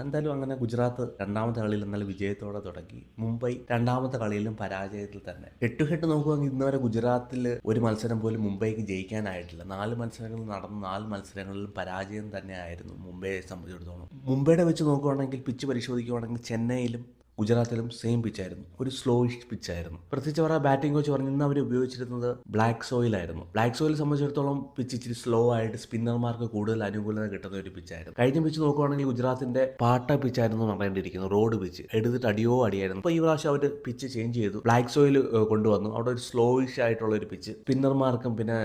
എന്തായാലും അങ്ങനെ ഗുജറാത്ത് രണ്ടാമത്തെ കളിയിൽ എന്നാലും വിജയത്തോടെ തുടങ്ങി. മുംബൈ രണ്ടാമത്തെ കളിയിലും പരാജയത്തിൽ തന്നെ. ഹെഡ് ഹെഡ് നോക്കുകയാണെങ്കിൽ ഇന്നുവരെ ഗുജറാത്തിൽ ഒരു മത്സരം പോലും മുംബൈക്ക് ജയിക്കാനായിട്ടില്ല. നാല് മത്സരങ്ങൾ നടന്ന നാല് മത്സരങ്ങളിലും പരാജയം തന്നെയായിരുന്നു മുംബൈയെ സംബന്ധിച്ചിടത്തോളം. മുംബൈയുടെ വെച്ച് നോക്കുകയാണെങ്കിൽ പിച്ച് പരിശോധിക്കുകയാണെങ്കിൽ ചെന്നൈയിലും ഗുജറാത്തിലും സെയിം പിച്ചായിരുന്നു ഒരു സ്ലോയിഷ് പിച്ചായിരുന്നു പ്രത്യേകിച്ച് അവരുടെ ബാറ്റിംഗ് കോച്ച് പറഞ്ഞു ഇന്ന് അവർ ഉപയോഗിച്ചിരുന്നത് ബ്ലാക്ക് സോയിൽ ആയിരുന്നു. ബ്ലാക്ക് സോയിൽ സംബന്ധിച്ചിടത്തോളം പിച്ച് ഇച്ചിരി സ്ലോ ആയിട്ട് സ്പിന്നർമാർക്ക് കൂടുതൽ അനുകൂലത കിട്ടുന്ന ഒരു പിച്ചായിരുന്നു കഴിഞ്ഞ പിച്ച് നോക്കുവാണെങ്കിൽ ഗുജറാത്തിന്റെ പാട്ട പിച്ചായിരുന്നു പറയേണ്ടിയിരിക്കുന്നു. റോഡ് പിച്ച് എടുത്തിട്ട് അടിയോ അടിയായിരുന്നു. അപ്പോൾ ഈ പ്രാവശ്യം അവർ പിച്ച് ചേഞ്ച് ചെയ്തു. ബ്ലാക്ക് സോയിൽ കൊണ്ടുവന്നു. അവിടെ ഒരു സ്ലോയിഷ് ആയിട്ടുള്ള ഒരു പിച്ച് സ്പിന്നർമാർക്കും പിന്നെ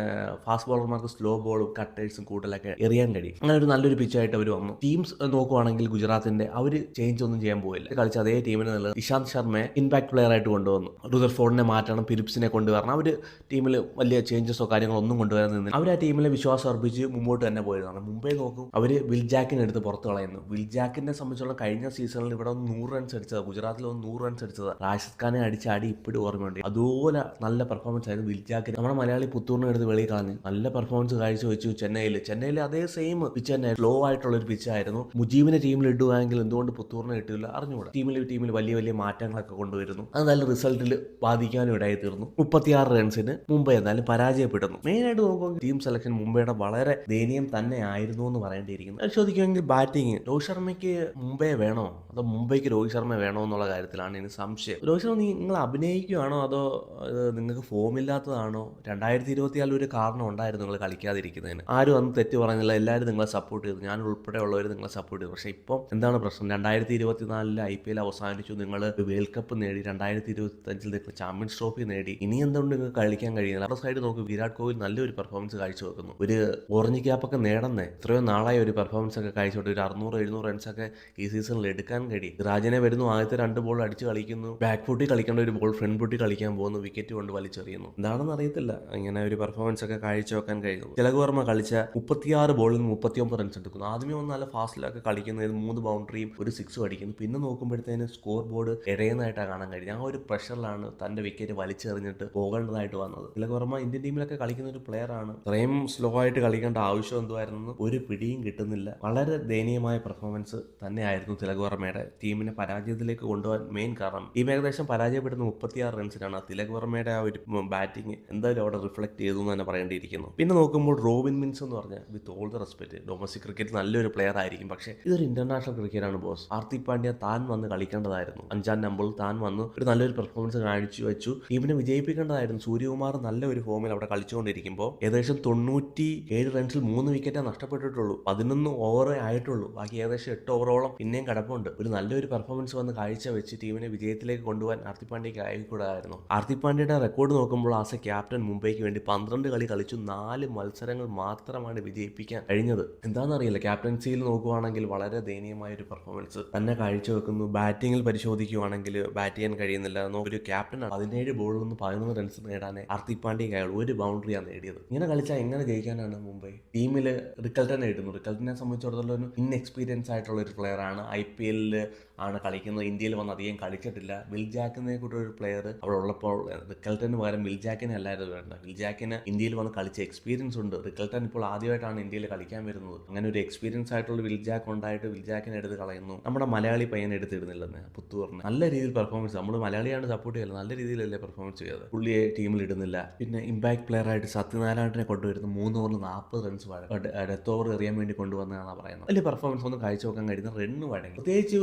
ഫാസ്റ്റ് ബോളർമാർക്കും സ്ലോ ബോളും കട്ടേഴ്സും കൂടുതലൊക്കെ എറിയാൻ കഴിയും. അങ്ങനെ ഒരു നല്ലൊരു പിച്ചായിട്ട് അവർ വന്നു. ടീംസ് നോക്കുവാണെങ്കിൽ ഗുജറാത്തിന്റെ അവർ ചേഞ്ച് ഒന്നും ചെയ്യാൻ പോയില്ല. കളിച്ച അതേ ടീമിന് നല്ലത്. ഇഷാന്ത് ശർമ്മയെ ഇമ്പാക്ട് പ്ലെയർ ആയിട്ട് കൊണ്ടുവന്നു. റുദർഫോർഡിനെ മാറ്റണം ഫിലിപ്സിനെ കൊണ്ടുവരണം. അവർ ടീമിൽ വലിയ ചേഞ്ചസോ കാര്യങ്ങളോ ഒന്നും കൊണ്ടുവരാൻ നിന്നില്ല. അവർ ആ ടീമിലെ വിശ്വാസം അർപ്പിച്ച് മുമ്പോട്ട് തന്നെ പോയതാണ്. മുംബൈ നോക്കും അവർ വിൽജാക്കിനെ എടുത്ത് പുറത്ത് കളയുന്നു. വിൽജാക്കിനെ സംബന്ധിച്ചുള്ള കഴിഞ്ഞ സീസണിൽ ഇവിടെ ഒന്ന് നൂറ് റൺസ് അടിച്ചത്. ഗുജറാത്തിൽ ഒന്ന് നൂറ് റൺസ് അടിച്ചത്. റാഷിദ് ഖാനെ അടിച്ച അടി ഇപ്പോഴും ഓർമ്മയുണ്ട്. അതുപോലെ നല്ല പെർഫോമൻസ് ആയിരുന്നു വിൽജാക്കിന് നമ്മുടെ മലയാളി പുത്തൂറിനെ എടുത്ത് വെളിയിൽ കളഞ്ഞു നല്ല പെർഫോമൻസ് കാഴ്ച കാഴ്ചവെച്ചു ചെന്നൈയിൽ. ചെന്നൈയിൽ അതേ സെയിം പിച്ച് തന്നെ. സ്ലോ ആയിട്ടുള്ള ഒരു പിച്ചായിരുന്നു മുജീബിനെ ടീമിൽ ഇടുകയാണെങ്കിൽ എന്തുകൊണ്ട് പുത്തൂറിനെ ഇട്ടില്ല അറിഞ്ഞുകൂടാ. ടീമിൽ ടീമിൽ വലിയ വലിയ മാറ്റങ്ങളൊക്കെ കൊണ്ടുവരുന്നു. അത് നല്ല റിസൾട്ടിൽ ബാധിക്കാനും ഇടയായി തീർന്നു മുപ്പത്തിയാറ് റൺസിന് മുംബൈ എന്നാലും പരാജയപ്പെടുന്നു. മെയിനായിട്ട് നോക്കുമ്പോൾ ടീം സെലക്ഷൻ മുംബൈയുടെ വളരെ ദയനീയം തന്നെ ആയിരുന്നു എന്ന് പറയേണ്ടിയിരിക്കുന്നു. അത് ചോദിക്കുമെങ്കിൽ ബാറ്റിംഗ് രോഹിത് ശർമ്മയ്ക്ക് മുംബൈ വേണോ? അതോ മുംബൈക്ക് രോഹിത് ശർമ്മ വേണോ എന്നുള്ള കാര്യത്തിലാണ് ഇനി സംശയം. രോഹിത് ശർമ്മ നിങ്ങൾ അഭിനയിക്കുകയാണോ അതോ നിങ്ങൾക്ക് ഫോമില്ലാത്തതാണോ രണ്ടായിരത്തി ഇരുപത്തിയാലിൽ ഒരു കാരണം ഉണ്ടായിരുന്നു നിങ്ങൾ കളിക്കാതിരിക്കുന്നതിന്. ആരും അന്ന് തെറ്റ് പറഞ്ഞില്ല. എല്ലാവരും നിങ്ങളെ സപ്പോർട്ട് ചെയ്തു. ഞാൻ ഉൾപ്പെടെയുള്ളവർ നിങ്ങളെ സപ്പോർട്ട് ചെയ്തു. പക്ഷേ ഇപ്പം എന്താണ് പ്രശ്നം? രണ്ടായിരത്തി ഇരുപത്തിനാലിൽ ഐ പി എൽ അവസാനിച്ചു നിങ്ങൾ വേൾഡ് കപ്പ് നേടി രണ്ടായിരത്തി ഇരുപത്തഞ്ചിൽ നിങ്ങൾ ചാമ്പ്യൻസ് ട്രോഫി നേടി. ഇനി എന്തുകൊണ്ട് നിങ്ങൾക്ക് കളിക്കാൻ കഴിയുന്നത് അവരുടെ സൈഡ് നോക്കി വിരാട് കോഹ്ലി നല്ലൊരു പെർഫോമൻസ് കാഴ്ച വെക്കുന്നു. ഒരു ഓറഞ്ച് ക്യാപ്പൊക്കെ നേടുന്നേ എത്രയോ നാളായി ഒരു പെർഫോമൻസ് ഒക്കെ കാഴ്ചവെട്ട് ഒരു അറുന്നൂറ് എഴുന്നൂറ് റൺസ് ഒക്കെ ഈ സീസണിൽ എടുക്കാൻ കഴിയും. രാജനെ വരുന്നു ആദ്യത്തെ രണ്ട് ബോൾ അടിച്ച് കളിക്കുന്നു. ബാക്ക് ഫുട്ടി കളിക്കേണ്ട ഒരു ബോൾ ഫ്രണ്ട് ഫുട്ടി കളിക്കാൻ പോകുന്നു. വിക്കറ്റ് കൊണ്ട് വലിച്ചെറിയുന്നു. എന്താണെന്ന് അറിയത്തില്ല. ഇങ്ങനെ ഒരു പെർഫോമൻസ് ഒക്കെ കാഴ്ച വെക്കാൻ കഴിയുന്നു. തിലക് വർമ്മ കളിച്ച മുപ്പത്തിയാറ് ബോളിൽ മുപ്പത്തിയൊമ്പത് റൺസ് എടുക്കുന്നു. ആദ്യമേ ഒന്ന് നല്ല ഫാസ്റ്റിലൊക്കെ കളിക്കുന്നത് മൂന്ന് ബൗണ്ടറിയും ഒരു സിക്സും അടിക്കുന്നു. പിന്നെ നോക്കുമ്പോഴത്തേന് സ്കോർ ബോർഡ് എറിയുന്നതായിട്ടാണ് കാണാൻ കഴിഞ്ഞത് ആ ഒരു പ്രഷറിലാണ് തന്റെ വിക്കറ്റ് വലിച്ചെറിഞ്ഞിട്ട് പോകേണ്ടതായിട്ട് വന്നത്. തിലക് വർമ്മ ഇന്ത്യൻ ടീമിലൊക്കെ കളിക്കുന്ന ഒരു പ്ലെയർ ആണ്. ഇത്രയും സ്ലോ ആയിട്ട് കളിക്കേണ്ട ആവശ്യം എന്തുമായിരുന്നു ഒരു പിടിയും കിട്ടുന്നില്ല. വളരെ ദയനീയമായ പെർഫോമൻസ് തന്നെയായിരുന്നു തിലക് വർമ്മയുടെ ടീമിനെ പരാജയത്തിലേക്ക് കൊണ്ടുപോകാൻ മെയിൻ കാരണം. ഈ ഏകദേശം പരാജയപ്പെടുന്ന മുപ്പത്തിയാറ് റൺസിനാണ് തിലക് വർമ്മയുടെ ആ ഒരു ബാറ്റിംഗ് എന്തായാലും അവിടെ റിഫ്ലക്ട് ചെയ്തു എന്ന് തന്നെ പറയേണ്ടിയിരിക്കുന്നു. പിന്നെ നോക്കുമ്പോൾ റോബിൻ മിൻസ് എന്ന് പറഞ്ഞാൽ with all the respect domestic cricket നല്ലൊരു പ്ലെയർ ആയിരിക്കും. പക്ഷേ ഇതൊരു ഇന്റർനാഷണൽ ക്രിക്കറ്റാണ് ബോസ് ഹാർദിക് പാണ്ഡ്യ താൻ വന്ന് കളിക്കേണ്ടതായിരുന്നു അഞ്ചാം നമ്പറിൽ താൻ വന്ന് ഒരു നല്ലൊരു പെർഫോമൻസ് കാണിച്ചു വെച്ചു. ടീമിനെ വിജയിപ്പിക്കേണ്ടതായിരുന്നു. സൂര്യകുമാർ നല്ല ഒരു ഫോമിൽ അവിടെ കളിച്ചുകൊണ്ടിരിക്കുമ്പോൾ ഏകദേശം തൊണ്ണൂറ്റി ഏഴ് റൺസിൽ മൂന്ന് വിക്കറ്റേ നഷ്ടപ്പെട്ടിട്ടുള്ളൂ. പതിനൊന്ന് ഓവറേ ആയിട്ടുള്ളൂ. ബാക്കി ഏകദേശം എട്ട് ഓവറോളം പിന്നെയും കിടപ്പുണ്ട്. ഒരു നല്ലൊരു പെർഫോമൻസ് വന്ന് കാഴ്ച വെച്ച് ടീമിനെ വിജയത്തിലേക്ക് കൊണ്ടുപോകാൻ ആർത്തി പാണ്ഡ്യയ്ക്ക് ആയിക്കൂടായിരുന്നു. ആർത്തി പാണ്ഡ്യയുടെ റെക്കോർഡ് നോക്കുമ്പോൾ ആസ് എ ക്യാപ്റ്റൻ മുംബൈക്ക് വേണ്ടി പന്ത്രണ്ട് കളി കളിച്ചു നാല് മത്സരങ്ങൾ മാത്രമാണ് വിജയിപ്പിക്കാൻ കഴിഞ്ഞത്. എന്താണെന്നറിയില്ല. ക്യാപ്റ്റൻസിയിൽ നോക്കുവാണെങ്കിൽ വളരെ ദയനീയമായ ഒരു പെർഫോമൻസ് തന്നെ കാഴ്ചവെക്കുന്നു. ബാറ്റിങ്ങിൽ പരിശോധിക്കുവാണെങ്കിൽ ബാറ്റ് ചെയ്യാൻ കഴിയുന്നില്ല ഒരു ക്യാപ്റ്റനാണ് പതിനേഴ് ബോളിൽ നിന്ന് പതിനൊന്ന് റൺസ് നേടാനെ ഹർദിക് പാണ്ഡ്യയ്ക്ക് അയാൾ ഒരു ബൗണ്ടറിയാണ് നേടിയത്. ഇങ്ങനെ കളിച്ചാൽ എങ്ങനെ ജയിക്കാനാണ് മുംബൈ? ടീമിൽ റിക്കൽട്ടനെ ഇടുന്നു റിക്കൽട്ടനെ സംബന്ധിച്ചിടത്തോളം ഒരു ഇൻഎക്സ്പീരിയൻസ് ആയിട്ടുള്ള ഒരു പ്ലെയർ ആണ്. ഐ പി എല്ലിൽ ആണ് കളിക്കുന്നത്. ഇന്ത്യയിൽ വന്ന് അധികം കളിച്ചിട്ടില്ല. വിൽ ജാക്കിനെ കൂടെ ഒരു പ്ലെയർ അവിടെ ഉള്ളപ്പോൾ റിക്കൽട്ടന് പകരം വിൽ ജാക്കിനെ അല്ലായിരുന്നു വേണ്ട. വിൽ ജാക്കിന് ഇന്ത്യയിൽ വന്ന് കളിച്ച എക്സ്പീരിയൻസ് ഉണ്ട്. റിക്കൽട്ടൻ ഇപ്പോൾ ആദ്യമായിട്ടാണ് ഇന്ത്യയിൽ കളിക്കാൻ വരുന്നത്. അങ്ങനെ ഒരു എക്സ്പീരിയൻസ് ആയിട്ടുള്ള വിൽ ജാക്ക് ഉണ്ടായിട്ട് വിൽ ജാക്കിനെ എടുത്ത് കളയുന്നു. നമ്മുടെ മലയാളി പയ്യനെ എടുത്തിടുന്നില്ലെന്ന്. പുത്തൂറിന് നല്ല രീതിയിൽ പെർഫോമൻസ് നമ്മൾ മലയാളിയാണ് സപ്പോർട്ട് ചെയ്യുന്നത് നല്ല രീതിയിലല്ലേ പെർഫോമൻസ് ചെയ്തത് പുള്ളിയെ ടീമിൽ ഇടുന്നില്ല. പിന്നെ ഇമ്പാക്ട് പ്ലെയർ ആയിട്ട് സത്യനാരായണനെ കൊണ്ടുവരുന്നു മൂന്ന് ഓവറിൽ നാൽപ്പത് റൺസ് ഡെത്ത് ഓവർ എറിയാൻ വേണ്ടി കൊണ്ടുവന്നതാണ് പറയുന്നത്. വലിയ പെർഫോമൻസ് ഒന്നും കാഴ്ചവെക്കാൻ കഴിയുന്ന റണ്ണ് വഴങ്ങി. പ്രത്യേകിച്ച്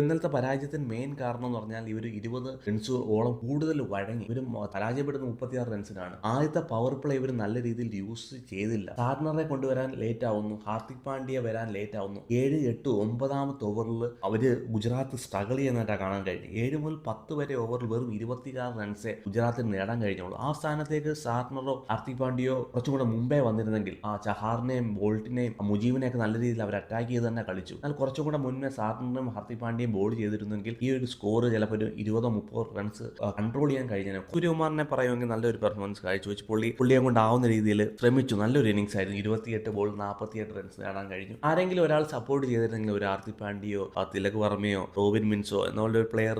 ഇന്നലത്തെ പരാജയത്തിന് മെയിൻ കാരണം എന്ന് പറഞ്ഞാൽ ഇവർ ഇരുപത് റൺസ് ഓളം കൂടുതൽ വഴങ്ങി. ഇവർ പരാജയപ്പെടുന്ന മുപ്പത്തിയാറ് റൺസിനാണ് ആദ്യത്തെ പവർ പ്ലേ ഇവർ നല്ല രീതിയിൽ യൂസ് ചെയ്തില്ല. സാർണറെ കൊണ്ടുവരാൻ ലേറ്റ് ആവുന്നു. ഹാർദിക് പാണ്ഡ്യ വരാൻ ലേറ്റ് ആവുന്നു. ഏഴ് എട്ട് ഒമ്പതാമത്തെ ഓവറിൽ അവർ ഗുജറാത്ത് സ്ട്രഗിൾ ചെയ്യുന്നതായിട്ടാണ് കാണാൻ കഴിഞ്ഞു ഏഴ് മുതൽ പത്ത് വരെ ഓവറിൽ വെറും ഇരുപത്തിയാറ് റൺസേ ഗുജറാത്തിന് നേടാൻ കഴിഞ്ഞുള്ളൂ. ആ സ്ഥാനത്തേക്ക് സാർണറോ ഹർദിക് പാണ്ഡ്യയോ കുറച്ചും കൂടെ മുമ്പേ വന്നിരുന്നെങ്കിൽ ആ ചഹാറിനെയും ബോൾട്ടിനെയും മുജീവിനെയൊക്കെ നല്ല രീതിയിൽ അവർ അറ്റാക്ക് ചെയ്ത് തന്നെ കളിച്ചു. എന്നാൽ കുറച്ചും കൂടെ മുന്നേ സാർണറും ഹർദിക് പാണ്ഡ്യയും ബോൾ ചെയ്തിരുന്നെങ്കിൽ ഈ ഒരു സ്കോർ ചിലപ്പോൾ ഒരു ഇരുപതോ മുപ്പതോ റൺസ് കൺട്രോൾ ചെയ്യാൻ കഴിഞ്ഞേനെ. സൂര്യകുമാറിനെ പറയുമെങ്കിൽ നല്ലൊരു പെർഫോമൻസ് കാഴ്ച കാഴ്ചവെച്ച് പുള്ളി പുള്ളിയെ കൊണ്ടാവുന്ന രീതിയിൽ ശ്രമിച്ചു. നല്ലൊരു ഇന്നിങ്സ് ആയിരുന്നു. ഇരുപത്തിയെട്ട് ബോൾ നാൽപ്പത്തിയെട്ട് റൺസ് നേടാൻ കഴിഞ്ഞു. ആരെങ്കിലും ഒരാൾ സപ്പോർട്ട് ചെയ്തിരുന്നെങ്കിൽ ഒരു ആർത്തി പാണ്ഡ്യയോ തിലക് വർമ്മയോ റോബിൻ മിൻസോ ജോഷോ എന്നുള്ള ഒരു പ്ലെയർ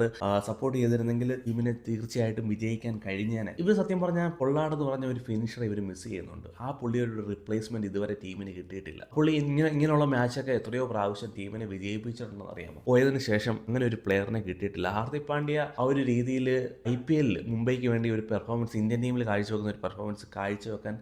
സപ്പോർട്ട് ചെയ്തിരുന്നെങ്കിൽ ടീമിനെ തീർച്ചയായിട്ടും വിജയിക്കാൻ കഴിഞ്ഞേനെ. ഇവർ സത്യം പറഞ്ഞാൽ പൊള്ളാട് എന്ന് പറഞ്ഞ ഒരു ഫിനിഷറെ ഇവർ മിസ് ചെയ്യുന്നുണ്ട്. ആ പുള്ളിയുടെ ഒരു റിപ്ലേസ്മെന്റ് ഇതുവരെ ടീമിന് കിട്ടിയിട്ടില്ല. പുള്ളി ഇങ്ങനെ ഇങ്ങനെയുള്ള മാച്ചൊക്കെ എത്രയോ പ്രാവശ്യം ടീമിനെ വിജയിപ്പിച്ചിട്ടുണ്ടെന്ന് അറിയാമോ? പോയതിന് ശേഷം അങ്ങനെ ഒരു പ്ലെയറിനെ കിട്ടിയിട്ടില്ല. ഹാർദിക് പാണ്ഡ്യ ആ ഒരു രീതിയിൽ ഐ പി എല്ലിൽ മുംബൈക്ക് വേണ്ടി ഒരു പെർഫോമൻസ് ഇന്ത്യൻ ടീമിൽ കാഴ്ചവെക്കുന്ന ഒരു പെർഫോമൻസ് കാഴ്ചവെക്കാൻ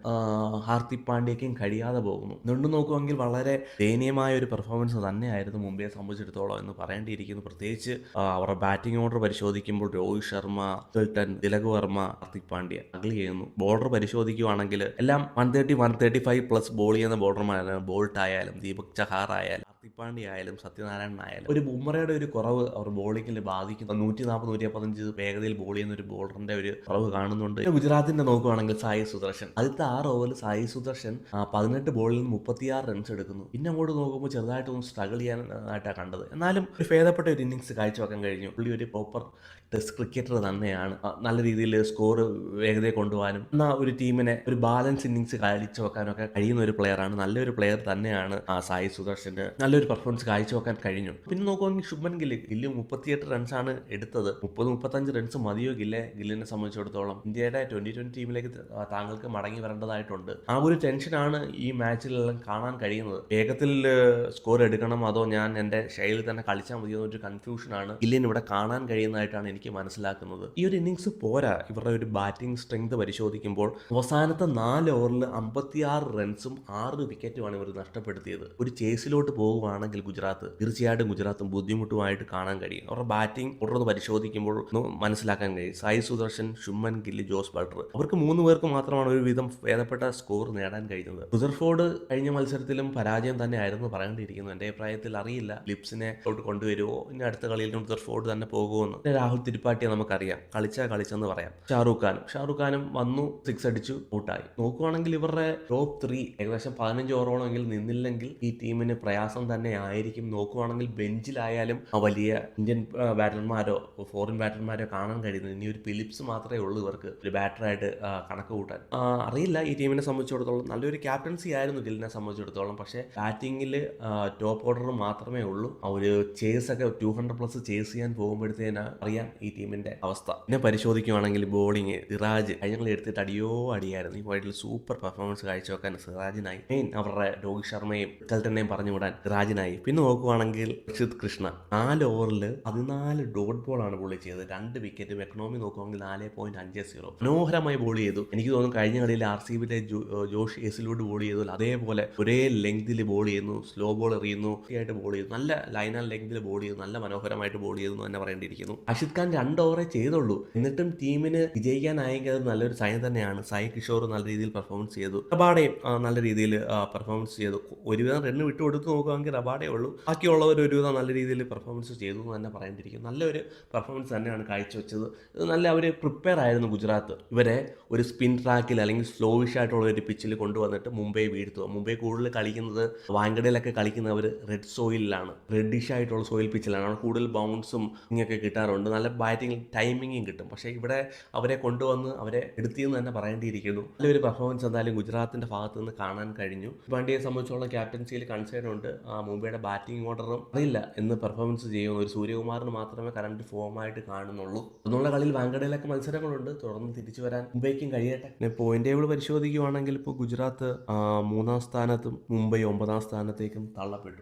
ഹാർദിക് പാണ്ഡ്യയ്ക്കും കഴിയാതെ പോകുന്നു. നിണ്ടു നോക്കുമെങ്കിൽ വളരെ ദയനീയമായ ഒരു പെർഫോമൻസ് തന്നെയായിരുന്നു മുംബൈയെ സംബന്ധിച്ചിടത്തോളം എന്ന് പറയേണ്ടിയിരിക്കുന്നു. പ്രത്യേകിച്ച് അവരുടെ ബാറ്റിംഗ് ഓർഡർ പരിശോധിക്കുമ്പോൾ രോഹിത് ശർമ്മ കിൽട്ടൺ തിലക് വർമ്മ ഹർദിക് പാണ്ഡ്യ അഗ്ലി ചെയ്യുന്നു. ബോർഡർ പരിശോധിക്കുവാണെങ്കിൽ എല്ലാം one thirty one thirty five plus ball ചെയ്യുന്ന ബോർഡർമാരാണ് ബോൾട്ട് ആയാലും ദീപക് ചഹാർ ആയാലും പാണ്ഡ്യ ആയാലും സത്യനാരായണൻ ആയാലും ഒരു ബുംറയുടെ ഒരു കുറവ് അവർ ബോളിങ്ങിൽ ബാധിക്കുന്നു. നൂറ്റി നാൽപ്പത് നൂറ്റി പതിനഞ്ച് വേഗതയിൽ ബോൾ ചെയ്യുന്ന ഒരു ബോളറിന്റെ ഒരു കുറവ് കാണുന്നുണ്ട്. ഗുജറാത്തിന്റെ നോക്കുവാണെങ്കിൽ സായി സുദർശൻ. ആദ്യത്തെ ആറ് ഓവറിൽ സായി സുദർശൻ പതിനെട്ട് ബോളിൽ നിന്ന് മുപ്പത്തിയാറ് റൺസ് എടുക്കുന്നു. പിന്നെ അങ്ങോട്ട് നോക്കുമ്പോൾ ചെറുതായിട്ടൊന്ന് സ്ട്രഗിൾ ചെയ്യാനായിട്ടാണ് കണ്ടത്. എന്നാലും ഒരു ഭേദപ്പെട്ട ഒരു ഇന്നിങ്സ് കാഴ്ചവെക്കാൻ കഴിഞ്ഞു. പുള്ളി ഒരു പ്രോപ്പർ ടെസ്റ്റ് ക്രിക്കറ്റർ തന്നെയാണ്. നല്ല രീതിയിൽ സ്കോർ വേഗതയെ കൊണ്ടുപോകാനും എന്നാൽ ഒരു ടീമിനെ ഒരു ബാലൻസ് ഇന്നിങ്സ് കാഴ്ചവെക്കാനൊക്കെ കഴിയുന്ന ഒരു പ്ലെയറാണ് നല്ലൊരു പ്ലെയർ തന്നെയാണ് ആ സായി സുദർശന്റെ നല്ലൊരു പെർഫോമൻസ് കാഴ്ചവെക്കാൻ കഴിഞ്ഞു. പിന്നെ നോക്കുവാണെങ്കിൽ ശുഭൻ ഗില്ല് ഗില്ല് മുപ്പത്തിയെട്ട് റൺസാണ് എടുത്തത്. മുപ്പത് മുപ്പത്തഞ്ച് റൺസ് മതിയോ ഗില്ലെ? ഗില്ലിനെ സംബന്ധിച്ചിടത്തോളം ഇന്ത്യയുടെ ട്വന്റി ട്വന്റി ടീമിലേക്ക് താങ്കൾക്ക് മടങ്ങി വരേണ്ടതായിട്ടുണ്ട്. ആ ഒരു ടെൻഷനാണ് ഈ മാച്ചിലെല്ലാം കാണാൻ കഴിയുന്നത്. വേഗത്തിൽ സ്കോർ എടുക്കണം അതോ ഞാൻ എന്റെ ശൈലിയിൽ തന്നെ കളിച്ചാൽ മതിയോ എന്നൊരു കൺഫ്യൂഷനാണ് ഗില്ലിന് ഇവിടെ കാണാൻ കഴിയുന്നതായിട്ടാണ് എനിക്ക് മനസ്സിലാക്കുന്നത്. ഈ ഒരു ഇന്നിങ്സ് പോരാ. ഇവരുടെ ഒരു ബാറ്റിംഗ് സ്ട്രെങ്ത് പരിശോധിക്കുമ്പോൾ അവസാനത്തെ നാല് ഓവറിൽ അമ്പത്തിയാറ് റൺസും ആറ് വിക്കറ്റുമാണ് ഇവർ നഷ്ടപ്പെടുത്തിയത്. ഒരു ചേസിലോട്ട് പോകുവാണെങ്കിൽ ഗുജറാത്ത് തീർച്ചയായിട്ടും ഗുജറാത്തും ബുദ്ധിമുട്ടുമായിട്ട് കാണാൻ കഴിയും. അവരുടെ ബാറ്റിംഗ് തുടർന്ന് പരിശോധിക്കുമ്പോൾ മനസ്സിലാക്കാൻ കഴിയും. സായി സുദർശൻ ശുമ്മൻ ഗില്ലി ജോസ് ബൾട്ടർ അവർക്ക് മൂന്ന് പേർക്ക് മാത്രമാണ് ഒരു വിധം ഭേദപ്പെട്ട സ്കോർ നേടാൻ കഴിയുന്നത്. റുദർഫോർഡ് കഴിഞ്ഞ മത്സരത്തിലും പരാജയം തന്നെ ആയിരുന്നു പറയേണ്ടിയിരിക്കുന്നത്. എന്റെ അഭിപ്രായത്തിൽ അറിയില്ല. ലിപ്സിനെ ഔട്ട് കൊണ്ടുവരുമോ ഇനി അടുത്ത കളിയിൽ റുദർഫോർഡ് തന്നെ പോകുമോ എന്ന് രാഹുൽ തിരുപ്പാട്ടിയെ നമുക്കറിയാം. കളിച്ചാ കളിച്ചെന്ന് പറയാം. ഷാറൂഖ് ഖാനും. ഷാറൂഖ് ഖാനും വന്നു സിക്സ് അടിച്ചു ഔട്ടായി നോക്കുവാണെങ്കിൽ ഇവരുടെ ടോപ്പ് ത്രീ ഏകദേശം പതിനഞ്ച് ഓവറോളെങ്കിൽ നിന്നില്ലെങ്കിൽ ഈ ടീമിന് പ്രയാസം തന്നെ ആയിരിക്കും നോക്കുവാണെങ്കിൽ ബെഞ്ചിലായാലും വലിയ ഇന്ത്യൻ ബാറ്റർമാരോ ഫോറിൻ ബാറ്റർമാരോ കാണാൻ കഴിയുന്നത്? ഇനി ഒരു ഫിലിപ്സ് മാത്രമേ ഉള്ളൂ ഇവർക്ക് ഒരു ബാറ്ററായിട്ട് കണക്ക് കൂട്ടാൻ. അറിയില്ല ഈ ടീമിനെ സംബന്ധിച്ചിടത്തോളം. നല്ലൊരു ക്യാപ്റ്റൻസി ആയിരുന്നു ഗില്ലിനെ സംബന്ധിച്ചിടത്തോളം. പക്ഷേ ബാറ്റിങ്ങിൽ ടോപ്പ് ഓർഡർ മാത്രമേ ഉള്ളൂ. ഒരു ചേസ് ഒക്കെ ടു ഹൺഡ്രഡ് പ്ലസ് ചേസ് ചെയ്യാൻ പോകുമ്പോഴത്തേന് അറിയാം ഈ ടീമിന്റെ അവസ്ഥ. പിന്നെ പരിശോധിക്കുവാണെങ്കിൽ ബോളിങ് സിറാജ് കഴിഞ്ഞ എടുത്തിട്ട് അടിയോ അടിയായിരുന്നു. ഈ പോയിട്ടിൽ സൂപ്പർ പെർഫോമൻസ് കാഴ്ചവെക്കാൻ സിറാജിനായി. മെയിൻ അവരുടെ രോഹിത് ശർമ്മയും കൽട്ടനെയും പറഞ്ഞു വിടാൻ സിറാജിനായി പിന്നെ നോക്കുവാണെങ്കിൽ രക്ഷിത് കൃഷ്ണ. നാല് ഓവറിൽ പതിനാല് ഡോട്ട് ബോൾ ആണ് ബോൾ ചെയ്തത്. രണ്ട് വിക്കറ്റും എക്കണോമി നോക്കുവാണെങ്കിൽ നാല് പോയിന്റ് അഞ്ച് സീറോ മനോഹരമായി ബോൾ ചെയ്തു. എനിക്ക് തോന്നുന്നു കഴിഞ്ഞ കളിയിൽ ആർ സി ബിയിലെ ജോഷ് എസിലൂടെ ബോൾ ചെയ്തു. അതേപോലെ ഒരേ ലെങ്തിൽ ബോൾ ചെയ്യുന്നു. സ്ലോ ബോൾ എറിയുന്നു. ആയിട്ട് ബോൾ ചെയ്യുന്നു. നല്ല ആൻഡ് ലെങ്തിൽ ബോൾ ചെയ്തു നല്ല മനോഹരമായിട്ട് ബോൾ ചെയ്തു എന്ന് തന്നെ പറയേണ്ടിയിരിക്കുന്നു. അഷിത് ഖാൻ രണ്ട് ഓവറേ ചെയ്തുള്ളൂ. എന്നിട്ടും ടീമിന് വിജയിക്കാനായെങ്കിൽ അത് നല്ലൊരു സൈൻ തന്നെയാണ്. സായി കിഷോർ നല്ല രീതിയിൽ പെർഫോമൻസ് ചെയ്തു. റബാഡയും നല്ല രീതിയിൽ പെർഫോമൻസ് ചെയ്തു. ഒരുവിധം റണ്ണ് വിട്ടു കൊടുത്ത് നോക്കുകയാണെങ്കിൽ റബാഡേ ഉള്ളൂ. ബാക്കിയുള്ളവർ ഒരുവിധം നല്ല രീതിയിൽ പെർഫോമൻസ് ചെയ്തു എന്ന് തന്നെ പറയേണ്ടിയിരിക്കും നല്ലൊരു പെർഫോമൻസ് തന്നെയാണ് കാഴ്ചവെച്ചത്. നല്ല അവർ പ്രിപ്പയർ ആയിരുന്നു ഗുജറാത്ത്. ഇവരെ ഒരു സ്പിൻ ട്രാക്കിൽ അല്ലെങ്കിൽ സ്ലോവിഷ് ആയിട്ടുള്ള ഒരു പിച്ചിൽ കൊണ്ടുവന്നിട്ട് മുംബൈ വീഴ്ത്തുക. മുംബൈ കൂടുതൽ കളിക്കുന്നത് വാങ്കടയിലൊക്കെ കളിക്കുന്നവർ റെഡ് സോയിലാണ് റെഡിഷ് ആയിട്ടുള്ള സോയിൽ പിച്ചിലാണ് അവിടെ കൂടുതൽ ബൗൺസും ഇങ്ങനെയൊക്കെ കിട്ടാറുണ്ട്. നല്ല ബാറ്റിംഗ് ടൈമിങ്ങും കിട്ടും. പക്ഷേ ഇവിടെ അവരെ കൊണ്ടുവന്ന് അവരെ എടുത്തിയെന്ന് തന്നെ പറയേണ്ടിയിരിക്കുന്നു. നല്ലൊരു പെർഫോമൻസ് എന്തായാലും ഗുജറാത്തിന്റെ ഭാഗത്ത് നിന്ന് കാണാൻ കഴിഞ്ഞു. പാണ്ഡ്യയെ സംബന്ധിച്ചുള്ള ക്യാപ്റ്റൻസിയിൽ കൺസേൺ ഉണ്ട്. മുംബൈയുടെ ബാറ്റിംഗ് ഓർഡറും അറിയില്ല എന്ന് പെർഫോമൻസ് ചെയ്യുന്ന ഒരു സൂര്യകുമാറിന് മാത്രമേ കറണ്ട് ഫോമായിട്ട് കാണുന്നുള്ളൂ. എന്നുള്ള കളിയിൽ വാങ്കഡയിലൊക്കെ മത്സരങ്ങളുണ്ട്. തുടർന്ന് തിരിച്ചു വരാൻ മുംബൈക്കും കഴിയട്ടെ. പിന്നെ പോയിന്റ് ടേബിൾ പരിശോധിക്കുവാണെങ്കിൽ ഇപ്പോൾ ഗുജറാത്ത് മൂന്നാം സ്ഥാനത്തും മുംബൈ ഒമ്പതാം സ്ഥാനത്തേക്കും തള്ളപ്പെട്ടു.